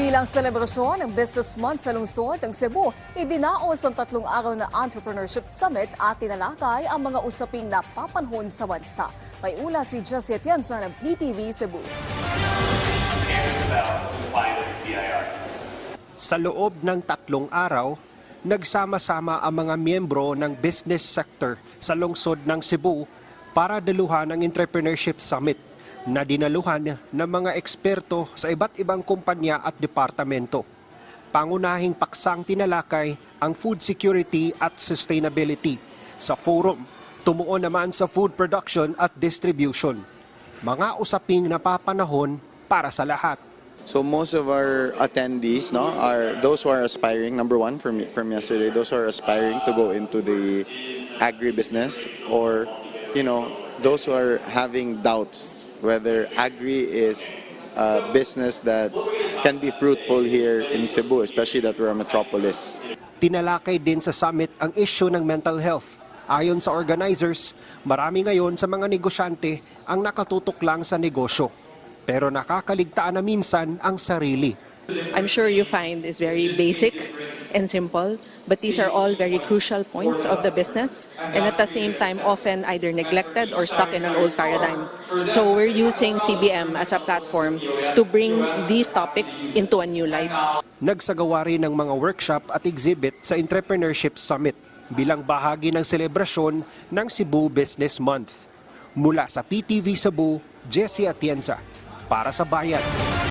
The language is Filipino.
Bilang selebrasyon ng Business Month sa lungsod ng Cebu, idinaos ang tatlong araw na Entrepreneurship Summit at tinalakay ang mga usaping napapanhon sa bansa. May ulat si Jessie Atienza ng PTV Cebu. Sa loob ng tatlong araw, nagsama-sama ang mga miyembro ng business sector sa lungsod ng Cebu para daluhan ang Entrepreneurship Summit na dinaluhan ng mga eksperto sa iba't ibang kumpanya at departamento. Pangunahing paksang tinalakay ang food security at sustainability. Sa forum, tumuon naman sa food production at distribution. Mga usaping napapanahon para sa lahat. So most of our attendees, no, are those who are aspiring. Number one from from yesterday, those who are aspiring to go into the agribusiness, or you know, those who are having doubts whether agri is a business that can be fruitful here in Cebu, especially that we're a metropolis. Tinalakay din sa summit ang issue ng mental health. Ayon sa organizers, marami ngayon sa mga negosyante ang nakatutok lang sa negosyo. Pero nakakaligtaan na minsan ang sarili. I'm sure you find is very basic and simple, but these are all very crucial points of the business and at the same time often either neglected or stuck in an old paradigm. So we're using CBM as a platform to bring these topics into a new light. Nagsagawa rin ng mga workshop at exhibit sa Entrepreneurship Summit bilang bahagi ng selebrasyon ng Cebu Business Month. Mula sa PTV Cebu, Jesse Atienza, para sa Bayan.